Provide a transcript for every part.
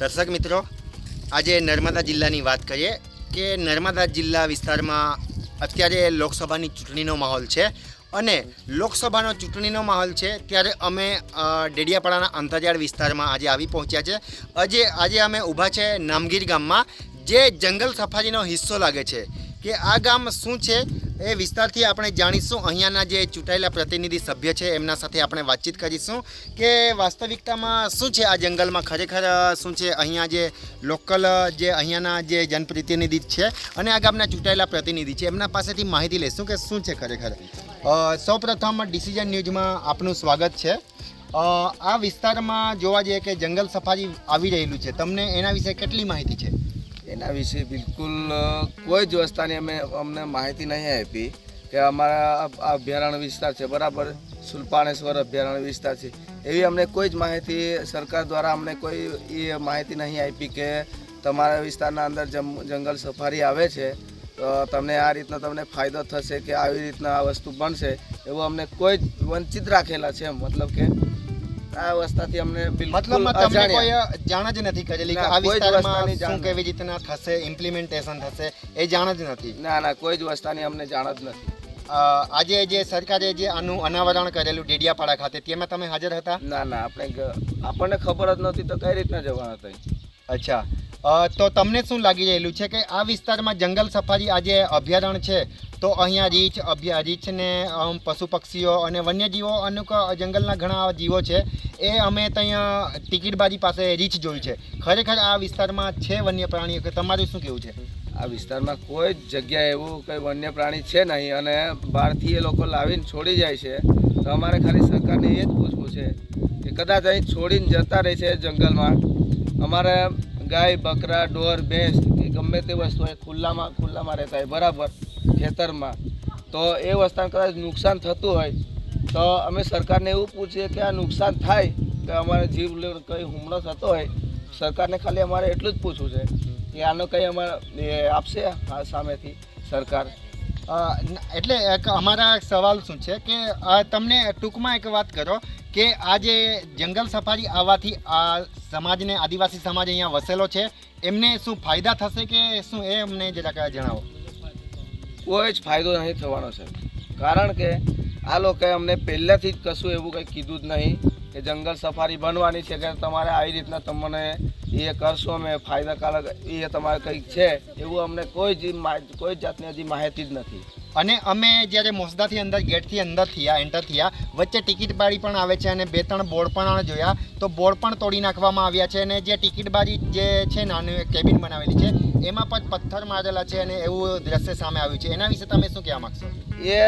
દર્શક મિત્રો, આજે નર્મદા જિલ્લાની વાત કરીએ કે નર્મદા જિલ્લા વિસ્તારમાં અત્યારે લોકસભાની ચૂંટણીનો માહોલ છે અને લોકસભાનો ચૂંટણીનો માહોલ છે ત્યારે અમે ડેડિયાપાડાના અંતરિયાળ વિસ્તારમાં આજે આવી પહોંચ્યા છે. આજે આજે અમે ઊભા છે નામગીર ગામમાં, જે જંગલ સફારીનો હિસ્સો લાગે છે કે આ ગામ શું છે એ વિસ્તારથી આપણે જાણીશું. અહીંયાના જે ચૂંટાયેલા પ્રતિનિધિ સભ્ય છે, એમના સાથે આપણે વાતચીત કરીશું કે વાસ્તવિકતામાં શું છે આ જંગલમાં? ખરેખર શું છે અહીંયા જે લોકલ જે અહીંયાના જે જનપ્રતિનિધિ છે અને આ ગામના ચૂંટાયેલા પ્રતિનિધિ છે, એમના પાસેથી માહિતી લઈશું કે શું છે ખરેખર? સૌપ્રથમ ડિસિઝન ન્યૂઝમાં આપનું સ્વાગત છે. આ વિસ્તારમાં જોવા જઈએ કે જંગલ સફારી આવી રહેલું છે. તમને એના વિશે કેટલી માહિતી છે? એના વિશે બિલકુલ કોઈ જ વસ્તાની અમે, અમને માહિતી નહીં આપી કે અમારા અભયારણ્ય વિસ્તાર છે. બરાબર? સુલપાણેશ્વર અભયારણ્ય વિસ્તાર છે. એવી અમને કોઈ જ માહિતી સરકાર દ્વારા અમને કોઈ એ માહિતી નહીં આપી કે તમારા વિસ્તારના અંદર જંગલ સફારી આવે છે. તો તમને આ રીતના તમને ફાયદો થશે કે આવી રીતના આ વસ્તુ બનશે. એવું અમને કોઈ જ વંચિત રાખેલા છે એમ. મતલબ કે આ વસ્તાથી અમને મતલબ તમને કોઈ જાણ જ નથી કરેલી કે આ વિસ્તારમાં શું કેવી રીતના થશે ઇમ્પ્લિમેન્ટેશન થશે એ જાણ જ નથી. ના ના કોઈ જ વસ્તાની અમને જાણ જ નથી. આજે જે સરકારે જે આનું અનાવરણ કરેલું ડેડિયાપાડા ખાતે તેમાં તમે હાજર હતા? ના ના આપણે આપણને ખબર જ નહોતી તો કઈ રીતના જવાના હતા અચ્છા. તો તમને શું લાગી રહેલું છે કે આ વિસ્તારમાં જંગલ સફારી આજે અભયારણ્ય છે? તો અહીંયા રીંછ અભ્યા રીંછ ને અમ, પશુ પક્ષીઓ અને વન્યજીવો અનુક જંગલના ઘણા જીવો છે. એ અમે ત્યાં ટિકિટબાજી પાસે રીંછ જોઈ છે. ખરેખર આ વિસ્તારમાં છે વન્ય પ્રાણીઓ કે તમારું શું કેવું છે? આ વિસ્તારમાં કોઈ જ જગ્યાએ એવું કંઈ વન્ય પ્રાણી છે નહીં અને બહારથી એ લોકો લાવીને છોડી જાય છે. તો અમારે ખાલી સરકારને એ જ પૂછવું છે કે કદાચ અહીં છોડીને જતા રહે છે જંગલમાં. અમારે ગાય, બકરા ઢોર ભેંસ કે ગમે તે વસ્તુ હોય ખુલ્લામાં ખુલ્લામાં રહેતા હોય, બરાબર, ખેતરમાં. તો એ વસ્તુને કદાચ નુકસાન થતું હોય, તો અમે સરકારને એવું પૂછીએ કે આ નુકસાન થાય, કે અમારે જીવ કંઈ હુમલો થતો હોય, સરકારને ખાલી અમારે એટલું જ પૂછવું છે, કે આનો કંઈ અમારે આપશે આ સામેથી સરકાર? એટલે અમારા સવાલ શું છે કે તમને ટૂંકમાં એક વાત કરો કે આજે જંગલ સફારી આવવાથી આ સમાજને, આદિવાસી સમાજ અહીંયા વસેલો છે. એમને શું ફાયદા થશે કે શું એ અમને જરાક જણાવો? કોઈ જ ફાયદો નહીં થવાનો છે કારણ કે આ લોકોએ અમને પહેલાંથી જ કશું એવું કંઈ કીધું જ નહીં કે જંગલ સફારી બનવાની છે, કે તમારે આવી રીતના તમને એ કરશો, અમે ફાયદાકારક, એ તમારે કંઈક છે, એવું અમને કોઈ જ કોઈ જ જાતની હજી માહિતી જ નથી. અને અમે જ્યારે મોસદાથી અંદર, ગેટથી અંદર થયા એન્ટર થયા, વચ્ચે ટિકિટ બારી પણ આવે છે અને બે ત્રણ બોર્ડ પણ જોયા, તો બોર્ડ પણ તોડી નાખવામાં આવ્યા છે અને જે ટિકિટ બારી જે છે નાનું કેબિન બનાવેલી છે, એમાં પણ પથ્થર મારેલા છે અને એવું દ્રશ્ય સામે આવ્યું છે. એના વિશે તમે શું કહેવા માગશો? એ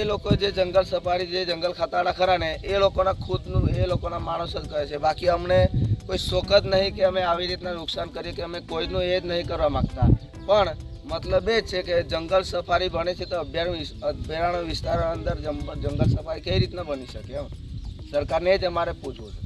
એ લોકો જે જંગલ સફારી, જે જંગલ ખાતાડા ખરા ને, એ લોકોના ખુદનું, એ લોકોના માણસ જ કહે છે. બાકી અમને કોઈ શોખ જ નહીં કે અમે આવી રીતના નુકસાન કરીએ કે અમે કોઈનું એ જ નહીં કરવા માગતા. પણ મતલબ એ છે કે જંગલ સફારી બને છે તો અભયારણ્ય અભયારણ્ય વિસ્તાર અંદર જંગલ સફારી કઈ રીતના બની શકે એમ? સરકારને જ અમારે પૂછવું છે.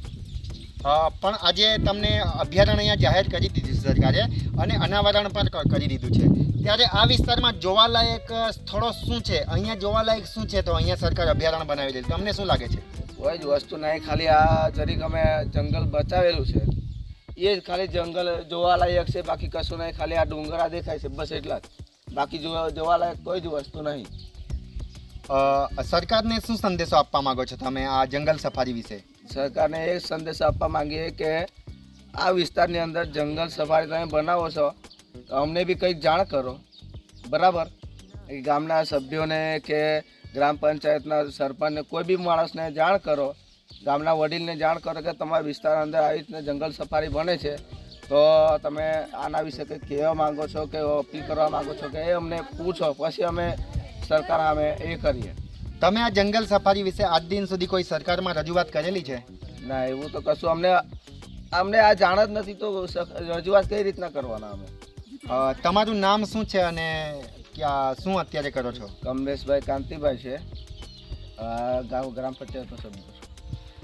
પણ આજે તમને અભયારણ્ય જાહેર કરી દીધું છે સરકારે અને અનાવરણ પણ કરી દીધું છે. ત્યારે આ વિસ્તારમાં જોવાલાયક સ્થળો શું છે? અહીંયા જોવાલાયક શું છે? તો અહીંયા સરકાર અભયારણ્ય બનાવી દીધું તમને શું લાગે છે? કોઈ જ વસ્તુ નહીં. ખાલી આ જરીક અમે જંગલ બચાવેલું છે. એ જ ખાલી જંગલ જોવાલાયક છે બાકી કશું નહીં ખાલી આ ડુંગરા દેખાય છે બસ એટલા જ. બાકી જોવા જોવાલાયક કોઈ જ વસ્તુ નહીં. સરકારને શું સંદેશો આપવા માંગો છો તમે આ જંગલ સફારી વિશે? સરકારને એ સંદેશો આપવા માંગીએ કે આ વિસ્તારની અંદર જંગલ સફારી તમે બનાવો છો તો અમને બી કંઈક જાણ કરો. બરાબર? ગામના સભ્યોને કે ગ્રામ પંચાયતના સરપંચને કોઈ બી માણસને જાણ કરો ગામના વડીલને જાણ કરો કે તમારા વિસ્તાર અંદર આવી રીતના જંગલ સફારી બને છે તો તમે આના વિશે કંઈક કહેવા માંગો છો કે અપીલ કરવા માંગો છો કે એ અમને પૂછો પછી અમે સરકાર અમે એ કરીએ. તમે આ જંગલ સફારી વિશે આજ દિન સુધી કોઈ સરકારમાં રજૂઆત કરેલી છે? ના એવું તો કશું અમને અમને આ જાણ જ નથી તો રજૂઆત કઈ રીતના કરવાના અમે? તમારું નામ શું છે અને ક્યાં શું અત્યારે કરો છો? કમલેશભાઈ કાંતિભાઈ છે. ગામ ગ્રામ પંચાયતનો સભ્ય છું.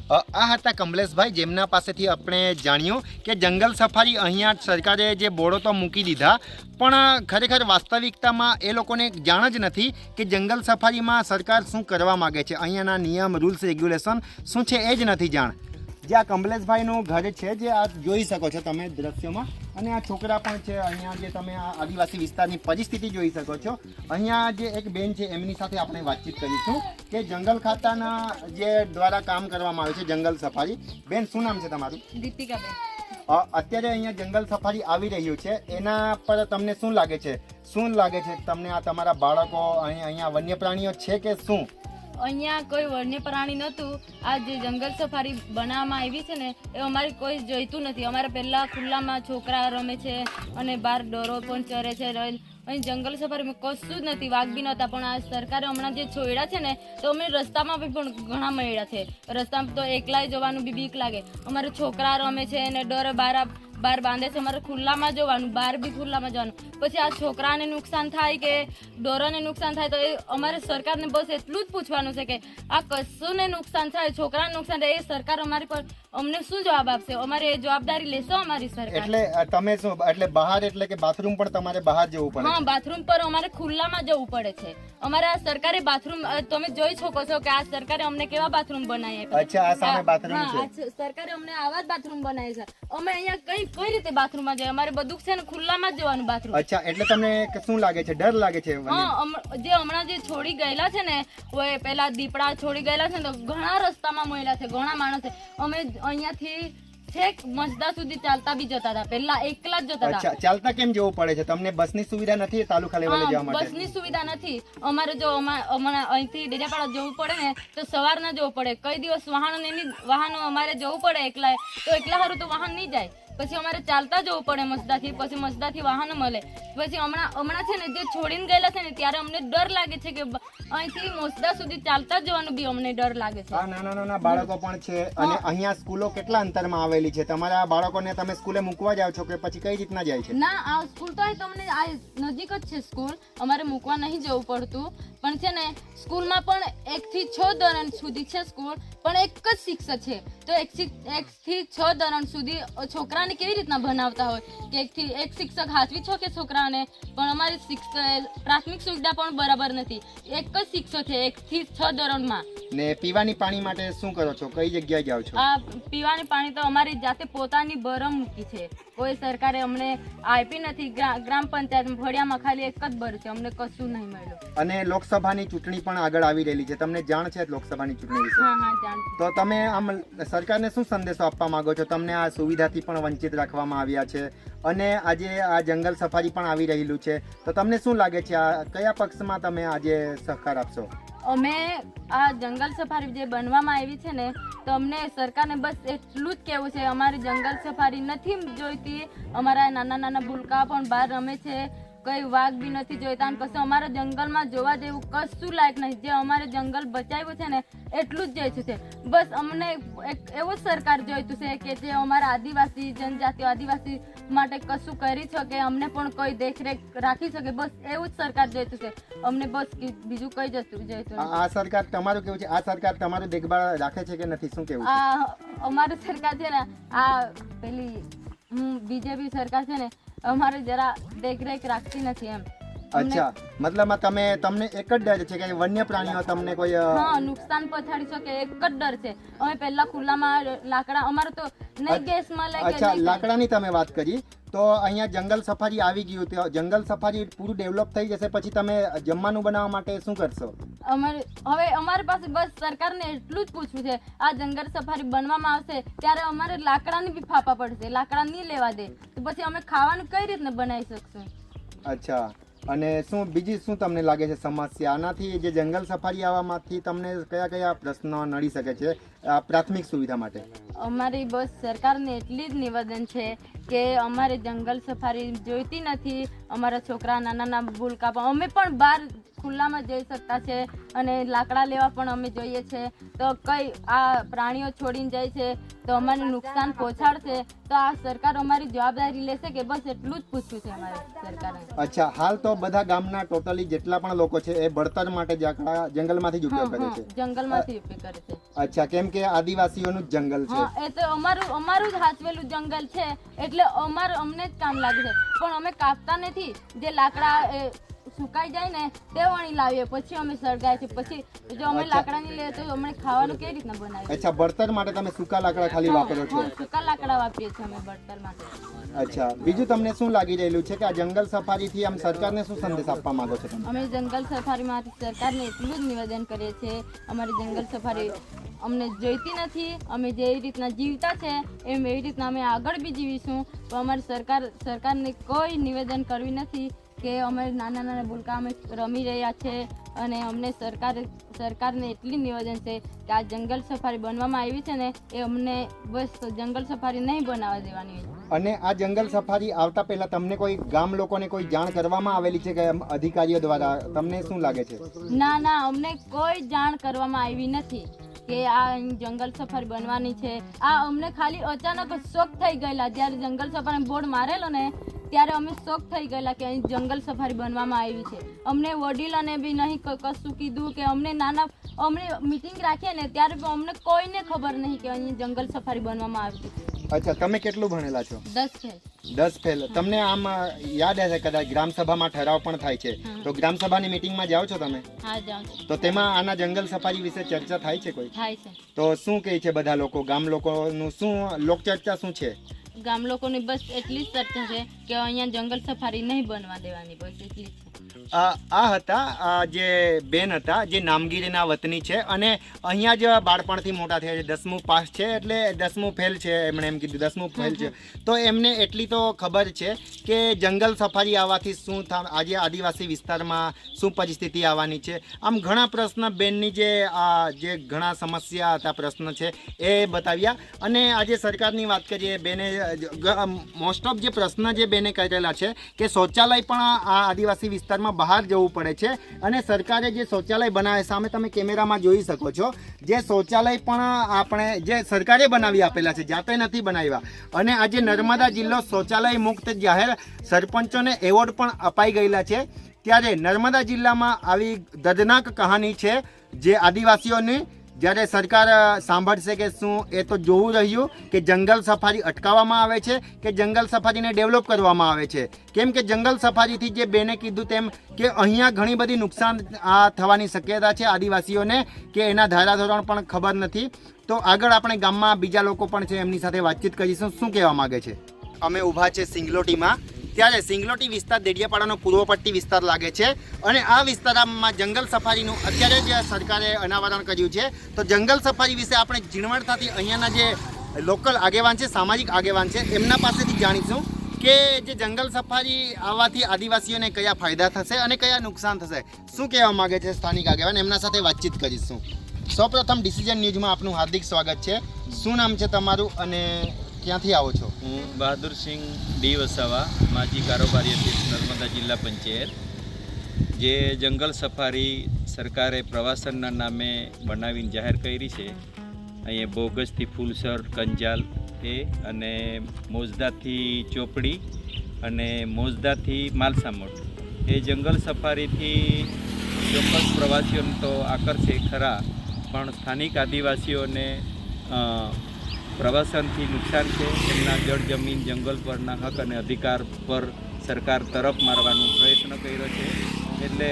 આ હતા કમલેશભાઈ, જેમના પાસેથી આપણે જાણ્યું કે જંગલ સફારી અહીંયા સરકારે જે બોર્ડો તો મૂકી દીધા, પણ ખરેખર વાસ્તવિકતામાં એ લોકોને જાણ જ નથી કે જંગલ સફારીમાં સરકાર શું કરવા માગે છે. અહીંયાના નિયમ, રૂલ્સ, રેગ્યુલેશન શું છે એ જ નથી જાણ. જે આ કમલેશભાઈનું ઘર છે જે આ જોઈ શકો છો તમે દ્રશ્યોમાં. અને આ છોકરા પણ છે અહીંયા જે તમે આ આદિવાસી વિસ્તારની પરિસ્થિતિ જોઈ શકો છો. અહીંયા જે એક બેન છે એમની સાથે આપણે વાતચીત કરીશું કે જંગલ ખાતાના જે દ્વારા કામ કરવામાં આવે છે જંગલ સફારી. બેન શું નામ છે તમારું? દીપિકાબેન. અત્યારે અહીંયા જંગલ સફારી આવી રહ્યું છે. એના પર તમને શું લાગે છે? શું લાગે છે તમને આ તમારા બાળકો અહીં અહીંયા વન્ય પ્રાણીઓ છે કે શું? અહીંયા કોઈ વન્ય પ્રાણી નહોતું. આ જે જંગલ સફારી બનાવવામાં આવી છે ને, એ અમારે કોઈ જોઈતું નથી. અમારે પહેલાં ખુલ્લામાં છોકરા રમે છે અને બહાર ડોરો પણ ચરે છે. અહીં જંગલ સફારીમાં કશું જ નથી. વાઘ બી નહોતા, પણ આ સરકારે હમણાં જે છોડ્યા છે ને, તો અમે રસ્તામાં બી પણ ઘણા મળ્યા છે. રસ્તામાં તો એકલાય જવાનું બી બીક લાગે. અમારે છોકરા રમે છે અને ડર બહાર બહાર બાંધે છે અમારે ખુલ્લામાં જવાનું બહાર બી ખુલ્લામાં જવાનું. પછી આ છોકરાને નુકસાન થાય કે ઢોરોને નુકસાન થાય તો એ અમારે સરકારને બસ એટલું જ પૂછવાનું છે કે આ કશુંને નુકસાન થાય છોકરાને નુકસાન થાય એ સરકાર અમારી પર અમને શું જવાબ આપશે? અમારે એ જવાબદારી લેશો અમારી સરકાર? એટલે તમે શું એટલે બહાર એટલે કે બાથરૂમ પણ તમારે બહાર જવું પડે હા બાથરૂમ પર અમારે ખુલ્લામાં જવું પડે છે. અમારે આ સરકારે બાથરૂમ તમે જોઈ શકો છો કે આ સરકારે અમને કેવા બાથરૂમ બનાવ્યા અચ્છા આ સામે બાથરૂમ છે. સરકારે અમને આવા જ બાથરૂમ બનાવ્યા છે. અમે અહીંયા કઈ કઈ રીતે બાથરૂમમાં જાય અમારે બધું છે ને ખુલ્લામાં જ જવાનું બાથરૂમ અચ્છા એટલે તમને કે શું લાગે છે? ડર લાગે છે હા જે હમણાં જે છોડી ગયેલા છે ને ઓય પેલા દીપડા છોડી ગયેલા છે ને તો ઘણા રસ્તામાં મળ્યા છે ઘણા માણસ. અમે અહીંયાથી છેક મસદા સુધી ચાલતા બી જતા હતા. પહેલા એકલા જ જતા હતા. ચાલતા કેમ જવું પડે છે? તમને બસની સુવિધા નથી તાલુકા લેવલે જવા માટે? બસની સુવિધા નથી. અમારે જો અમારા અહીંથી ડેડિયાપાડા જવું પડે ને તો સવારના જવું પડે. કઈ દિવસ વાહન વાહનો અમારે જવું પડે એકલા તો એકલા હારું તો વાહન નહીં જાય. પછી અમારે ચાલતા જવું પડે મસદાથી પછી મસદાથી વાહનો મળે. પછી હમણાં હમણાં છે ને જે છોડીને ગયેલા છે ને ત્યારે અમને ડર લાગે છે કે અહીંથી મસદા સુધી ચાલતા જવાનું બી અમને ડર લાગે છે. આ નાના નાના બાળકો પણ છે અને અહીંયા સ્કૂલો કેટલા અંતરમાં આવેલી છે? તમારા બાળકોને તમે સ્કૂલે મૂકવા જાવ છો કે પછી કઈ રીતના જાય છે? ના આ સ્કૂલ તો તમને આ નજીક જ છે સ્કૂલ. અમારે મૂકવા નહીં જવું પડતું. પણ છે ને સ્કૂલમાં પણ એક થી છ ધોરણ સુધી છે સ્કૂલ પણ એક જ શિક્ષક છે. તો એક શિક- એક થી છ ધોરણ સુધી છોકરાને કેવી રીતના ભણાવતા હોય? કે એક થી એક શિક્ષક હાથવી છો કે છોકરાને? પણ અમારી શિક્ષક પ્રાથમિક સુવિધા પણ બરાબર નથી. એક જ શિક્ષક છે એક થી છ ધોરણમાં. ને પીવાની પાણી માટે શું કરો છો? કઈ જગ્યાએ જાઓ છો? આ પીવાની પાણી તો અમારી જાતે પોતાની બરમ મૂકી છે. કોઈ સરકારે અમને આપી નથી. ગ્રામ પંચાયત ફળિયામાં ખાલી એક જ બર છે. અમને કશું નહીં મળ્યું. અને લોકસભાની ચૂંટણી પણ આગળ આવી રહેલી છે. તમને જાણ છે લોકસભાની ચૂંટણી વિશે? હા હા જાણ તો તમે આમ સરકારને શું સંદેશો આપવા માંગો છો? તમને આ સુવિધાથી પણ વંચિત રાખવામાં આવ્યા છે અને આજે આ જંગલ સફારી પણ આવી રહેલું છે. તો તમને શું લાગે છે? આ કયા પક્ષમાં તમે આજે સહકાર આપશો? અમે આ જંગલ સફારી જે બનવામાં આવી છે ને, તો અમને સરકારને બસ એટલું જ કહેવું છે, અમારી જંગલ સફારી નથી જોઈતી. અમારા નાના નાના ભૂલકા પણ બહાર રમે છે. કઈ વાઘ બી નથી જોઈતા અને પછી અમારા જંગલમાં જોવા જેવું કશું લાયક નહીં જે અમારે જંગલ બચાવ્યું છે ને એટલું જ જોઈતું છે. બસ અમને એક એવું જ સરકાર જોઈતું છે કે જે અમારા આદિવાસી જનજાતિઓ આદિવાસી માટે કશું કરી શકે અમને પણ કોઈ દેખરેખ રાખી શકે બસ એવું જ સરકાર જોઈતું છે. અમને બસ બીજું કઈ જતું જોઈતું આ આ સરકાર તમારું કેવું છે? આ સરકાર તમારું દેખભાળ રાખે છે કે નથી? શું કેવું આ અમારી સરકાર છે ને આ પેલી બીજેપી સરકાર છે ને અમારે જરા દેખરેખ રાખતી નથી એમ. અચ્છા મતલબ તમે તમને એક જ ડર છે કે વન્ય પ્રાણીઓ તમને કોઈ હા નુકસાન પહોંચાડી શકે એક જ ડર છે. અમે પહેલા ખુલ્લામાં લાકડા અમારે તો નહીં ગેસ મળે અચ્છા લાકડાની તમે વાત કરી. તો અહીંયા જંગલ સફારી આવી ગયું તો જંગલ સફારી પૂરું ડેવલપ થઈ જશે પછી તમે જમવાનું બનાવવા માટે શું કરશો? અમારે હવે અમારી પાસે બસ સરકારને એટલું જ પૂછવું છે આ જંગલ સફારી બનવામાં આવશે ત્યારે અમારે લાકડાની બી ફાફા પડશે લાકડા નહીં લેવા દે તો પછી અમે ખાવાનું કઈ રીતને બનાવી શકશું? અચ્છા અને શું બીજી શું તમને લાગે છે સમસ્યા? આનાથી જે જંગલ સફારી આવવામાંથી તમને કયા કયા પ્રશ્નો નડી શકે છે આ પ્રાથમિક સુવિધા માટે? અમારી બસ સરકારને એટલી જ નિવેદન છે કે અમારે જંગલ સફારી જોઈતી નથી, અમારા છોકરા નાના નાના ભૂલકા પણ અમે પણ બહાર ખુલ્લામાં જઈ શકતા છે અને લાકડા લેવા પણ અમે જોઈએ છે. તો કઈ આ પ્રાણીઓ છોડીને જાય છે તો અમારે નુકસાન પહોંચાડશે તો આ સરકાર અમારી જવાબદારી લેશે કે બસ એટલું જ પૂછવું છે અમારે સરકારને અચ્છા હાલ તો બધા ગામના ટોટલી જેટલા પણ લોકો છે એ બળતર માટે જાકડા જંગલમાંથી જ ઉપયોગ કરે છે. જંગલમાંથી ઉપયોગ કરે છે. અચ્છા કેમ કે આદિવાસીઓનું જ જંગલ છે. એ તો અમારું અમારું જ હાચવેલું જંગલ છે એટલે અમારું અમને જ કામ લાગે છે. પણ અમે કાપતા નથી. જે લાકડા સુકાઈ જાય ને તે વણી લાવીએ. પછી અમે સળગાય છીએ પછી જો અમે. લાકડાની લઈએ તો અમને ખાવાનું કેવી રીતના બનાવીએ? અચ્છા બળતર માટે તમે સૂકા લાકડા ખાલી વાપરો છો? સૂકા લાકડા વાપરીએ છીએ અમે બળતર માટે. અચ્છા બીજું તમને શું લાગી રહેલું છે કે આ જંગલ સફારીથી આમ સરકારને શું સંદેશ આપવા માંગો છો તમે? અમે જંગલ સફારીમાંથી સરકારને એટલું જ નિવેદન કરીએ છીએ અમારી જંગલ સફારી અમને જોઈતી નથી અમે જેવી રીતના જીવતા છે એમ એવી રીતના અમે આગળ બી જીવીશું. તો અમારી સરકાર સરકારને કોઈ નિવેદન કરવી નથી. કે અમે નાના નાના ભૂલકા અમે રમી રહ્યા છે અને અમને સરકાર સરકારને એટલી નિવેદન છે કે આ જંગલ સફારી બનવામાં આવી છે ને એ અમને બસ જંગલ સફારી નહીં બનાવવા દેવાની અને આ જંગલ સફારી આવતા પહેલા તમને કોઈ ગામ લોકોને કોઈ જાણ કરવામાં આવેલી છે કે અધિકારીઓ દ્વારા? તમને શું લાગે છે? ના ના અમને કોઈ જાણ કરવામાં આવી નથી કે આ જંગલ સફારી બનવાની છે. આ અમને ખાલી અચાનક શોખ થઈ ગયેલા. જ્યારે જંગલ સફારી બોર્ડ મારેલો ને ત્યારે અમે શોખ થઈ ગયેલા કે અહીં જંગલ સફારી બનવામાં આવી છે. અમને વડીલોને બી નહીં કશું કીધું કે અમને નાના અમને મિટિંગ રાખીએ ને ત્યારે પણ અમને કોઈને ખબર નહીં કે અહીં જંગલ સફારી બનવામાં આવી છે. અચ્છા તમે કેટલું ભણેલા છો? દસ ફેલ દસ ફેલ. તમને આમ યાદ હશે કદાચ ગ્રામસભામાં ઠરાવ પણ થાય છે. તો ગ્રામસભાની મિટિંગમાં જાઓ છો તમે? તો તેમાં આના જંગલ સફારી વિશે ચર્ચા થાય છે કોઈ? તો શું કહે છે બધા લોકો? ગામ લોકોનું શું લોકચર્ચા શું છે? ગામ લોકોની બસ એટલી જ શરત છે કે અહીંયા જંગલ સફારી નહીં બનવા દેવાની બસ એટલી જ છે. આ આ હતા જે બેન હતા જે નામગીરીના વતની છે અને અહીંયા જ બાળપણથી મોટા થયા છે. દસમું પાસ છે એટલે દસમું ફેલ છે એમણે એમ કીધું. દસમું ફેલ છે. તો એમને એટલી તો ખબર છે કે જંગલ સફારી આવવાથી શું થાય આજે આદિવાસી વિસ્તારમાં શું પરિસ્થિતિ આવવાની છે. આમ ઘણા પ્રશ્ન બેનની જે આ જે ઘણા સમસ્યા હતા પ્રશ્ન છે એ બતાવ્યા. અને આજે સરકારની વાત કરીએ બેને મોસ્ટ ઓફ જે પ્રશ્ન જે બેને કરેલા છે કે શૌચાલય પણ આ આદિવાસી વિસ્તારમાં બહાર જવું પડે છે અને સરકારે જે શૌચાલય બનાવે સામે તમે કેમેરામાં જોઈ શકો છો, જે શૌચાલય પણ આપણે જે સરકારે બનાવી આપેલા છે, જાતે નથી બનાવ્યા. અને આજે નર્મદા જિલ્લો શૌચાલય મુક્ત જાહેર સરપંચોને એવોર્ડ પણ અપાઈ ગયેલા છે. ત્યારે નર્મદા જિલ્લામાં આવી દર્દનાક કહાની છે જે આદિવાસીઓની જ્યારે સરકાર સાંભળશે કે શું, એ તો જોવું રહ્યું કે જંગલ સફારી અટકાવવામાં આવે છે કે જંગલ સફારીને ડેવલપ કરવામાં આવે છે? કેમ કે જંગલ સફારીથી જે બેને કીધું તેમ કે અહીંયા ઘણી બધી નુકસાન આ થવાની શક્યતા છે આદિવાસીઓને કે એના ધારાધોરણ પણ ખબર નથી. તો આગળ આપણે ગામમાં બીજા લોકો પણ છે, એમની સાથે વાતચીત કરીશું. શું કહેવા માગે છે? અમે ઊભા છે સિંગલોટીમાં. ત્યારે સિંગલોટી વિસ્તાર દેડિયાપાડાનો પૂર્વ પટ્ટી વિસ્તાર લાગે છે અને આ વિસ્તારમાં જંગલ સફારીનું અત્યારે જે સરકારે અનાવરણ કર્યું છે, તો જંગલ સફારી વિશે આપણે ઝીણવટતાથી અહીંયાના જે લોકલ આગેવાન છે, સામાજિક આગેવાન છે, એમના પાસેથી જાણીશું કે જે જંગલ સફારી આવવાથી આદિવાસીઓને કયા ફાયદા થશે અને કયા નુકસાન થશે. શું કહેવા માગે છે સ્થાનિક આગેવાન? એમના સાથે વાતચીત કરીશું. સૌપ્રથમ ડિસિઝન ન્યૂઝમાં આપનું હાર્દિક સ્વાગત છે. શું નામ છે તમારું અને ક્યાંથી આવો છો? હું બહાદુરસિંહ ડી વસાવા, માજી કારોબારી અધ્યક્ષ નર્મદા જિલ્લા પંચાયત. જે જંગલ સફારી સરકારે પ્રવાસનના નામે બનાવીને જાહેર કરી છે. અહીંયા બોગસથી ફૂલસર, કંજાલ એ અને મોજદાથી ચોપડી અને મોજદાથી માલસામોટ. એ જંગલ સફારીથી ચોક્કસ પ્રવાસીઓને તો આકર્ષે ખરા, પણ સ્થાનિક આદિવાસીઓને પ્રવાસનથી નુકસાન છે. તેમના જળ, જમીન, જંગલ પરના હક અને અધિકાર પર સરકાર તરફ મારવાનો પ્રયત્ન કર્યો છે. એટલે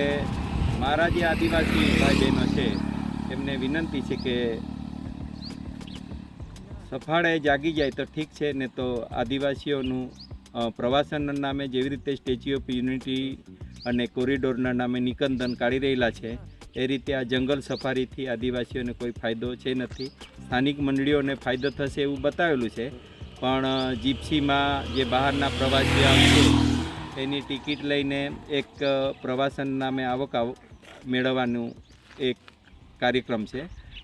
મારા જે આદિવાસી ભાઈ બહેનો છે એમને વિનંતી છે કે સફાળે જાગી જાય તો ઠીક છે, ને તો આદિવાસીઓનું પ્રવાસનના નામે જેવી રીતે સ્ટેચ્યુ ઓફ યુનિટી અને કોરિડોરના નામે નિકંદન કાઢી રહેલા છે. એ રીતે આ જંગલ સફારીથી આદિવાસીઓને કોઈ ફાયદો છે નથી. સ્થાનિક મંડળીઓને ફાયદો થશે એવું બતાવેલું છે. પણ જીપ્સીમાં જે બહારના પ્રવાસીઓ આવશે, એની ટિકિટ લઈને એક પ્રવાસન નામે આવક આવ, મેળવવાનું એક કાર્યક્રમ છે.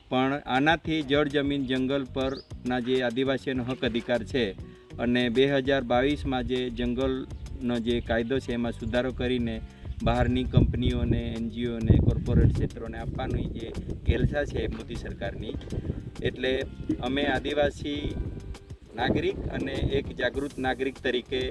પણ આનાથી જળ જમીન જંગલ પરના જે આદિવાસીઓનો હક અધિકાર છે અને બે હજાર બાવીસમાં જે જંગલનો જે કાયદો છે એમાં સુધારો કરીને બહારની કંપનીઓને, એનજીઓને, કોર્પોરેટ ક્ષેત્રોને આપવાની જે કેલસા છે મોદી સરકારની. એટલે અમે આદિવાસી નાગરિક અને એક જાગૃત નાગરિક તરીકે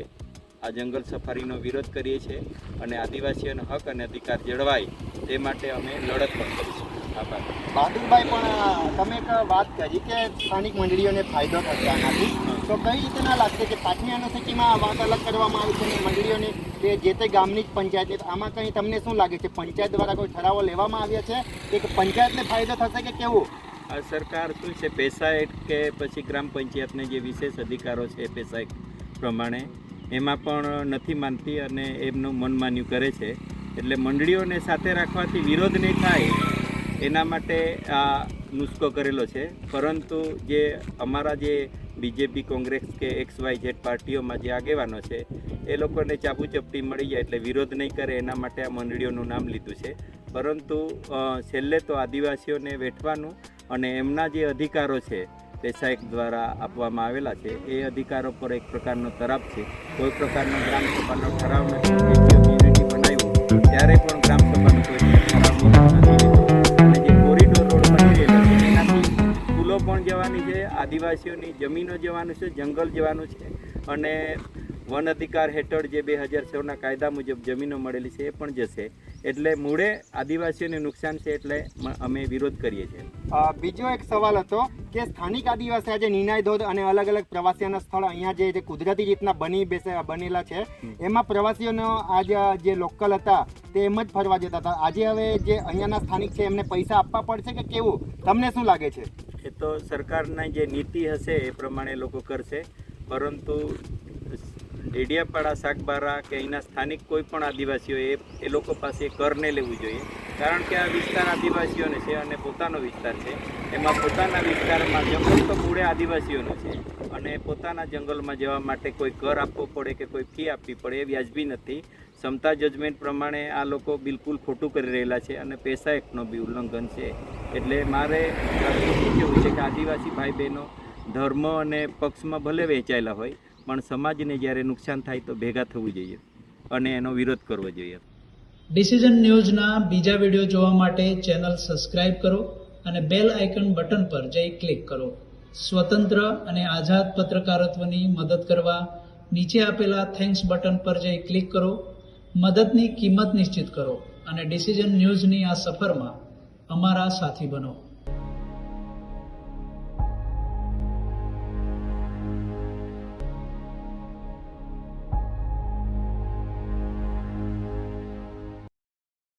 આ જંગલ સફારીનો વિરોધ કરીએ છીએ અને આદિવાસીઓનો હક અને અધિકાર જળવાય તે માટે અમે લડત પણ કરીશું. આભાર. બાદલભાઈ પણ તમે એક વાત કરી કે સ્થાનિક મંડળીઓને ફાયદો થશે આનાથી તો કઈ રીતના લાગશે કે પાંચમી અનુસૂચિમાં વાત અલગ કરવામાં આવી છે મંડળીઓની કે જે તે ગામની જ પંચાયત. આમાં કંઈ તમને શું લાગે છે? પંચાયત દ્વારા કોઈ ઠરાવો લેવામાં આવ્યા છે કે પંચાયતને ફાયદો થશે કે કેવું? આ સરકાર શું છે? પેસા એક્ટ કે પછી ગ્રામ પંચાયતને જે વિશેષ અધિકારો છે પેસા એક્ટ પ્રમાણે એમાં પણ નથી માનતી અને એમનું મનમાન્યું કરે છે. એટલે મંડળીઓને સાથે રાખવાથી વિરોધ નહીં થાય એના માટે આ નુસ્ખો કરેલો છે. પરંતુ જે અમારા જે બીજેપી, કોંગ્રેસ કે એક્સ વાય ઝેડ પાર્ટીઓમાં જે આગેવાનો છે, એ લોકોને ચાપુચપટી મળી જાય એટલે વિરોધ નહીં કરે, એના માટે આ મંડળીઓનું નામ લીધું છે. પરંતુ છેલ્લે તો આદિવાસીઓને વેઠવાનું અને એમના જે અધિકારો છે પેસા એક દ્વારા આપવામાં આવેલા છે, એ અધિકારો પર એક પ્રકારનો તરાપ છે. કોઈ પ્રકારનો ગ્રામસભાનો ઠરાવ નથી. બનાવ્યું, ત્યારે પણ ગ્રામસભાનો એનાથી પણ જવાની છે આદિવાસીઓની જમીનો જવાનું છે જંગલ જવાનું છે અને વન અધિકાર હેઠળ જે બે હજાર છના કાયદા મુજબ જમીનો મળેલી છે એ પણ જશે. એટલે મૂળે આદિવાસીઓને નુકસાન છે એટલે અમે વિરોધ કરીએ છીએ. બીજો એક સવાલ હતો કે સ્થાનિક આદિવાસી આજે નિનાય ધોધ અને અલગ અલગ પ્રવાસીઓના સ્થળ અહીંયા જે જે કુદરતી રીતના બની બેસે બનેલા છે એમાં પ્રવાસીઓનો આજ જે લોકલ હતા તે એમ જ ફરવા જતા હતા. આજે હવે જે અહીંયાના સ્થાનિક છે એમને પૈસા આપવા પડશે કે કેવું? તમને શું લાગે છે? એ તો સરકારના જે નીતિ હશે એ પ્રમાણે લોકો કરશે. પરંતુ ડેડિયાપાડા શાકબારા કે અહીંના સ્થાનિક કોઈ પણ આદિવાસીઓ એ એ લોકો પાસે કરને લેવું જોઈએ. કારણ કે આ વિસ્તાર આદિવાસીઓને છે અને પોતાનો વિસ્તાર છે. એમાં પોતાના વિસ્તારમાં જંગલ તો મૂળે આદિવાસીઓનો છે. અને પોતાના જંગલમાં જવા માટે કોઈ કર આપવો પડે કે કોઈ ફી આપવી પડે એ વ્યાજબી નથી. ક્ષમતા જજમેન્ટ પ્રમાણે આ લોકો બિલકુલ ખોટું કરી રહેલા છે અને પૈસા એક્ટનો બી ઉલ્લંઘન છે. એટલે મારે કેવું છે કે આદિવાસી ભાઈ બહેનો ધર્મ અને પક્ષમાં ભલે વહેંચાયેલા હોય પણ સમાજને જ્યારે નુકસાન થાય તો ભેગા થવું જોઈએ અને એનો વિરોધ કરવો જોઈએ. ડિસિઝન ન્યૂઝના બીજા વીડિયો જોવા માટે ચેનલ સબસ્ક્રાઇબ કરો અને બેલ આઇકન બટન પર જઈ ક્લિક કરો. સ્વતંત્ર અને આઝાદ પત્રકારત્વની મદદ કરવા નીચે આપેલા થેન્ક્સ બટન પર જઈ ક્લિક કરો. મદદની કિંમત નિશ્ચિત કરો અને ડિસિઝન ન્યૂઝની આ સફરમાં અમારા સાથી બનો.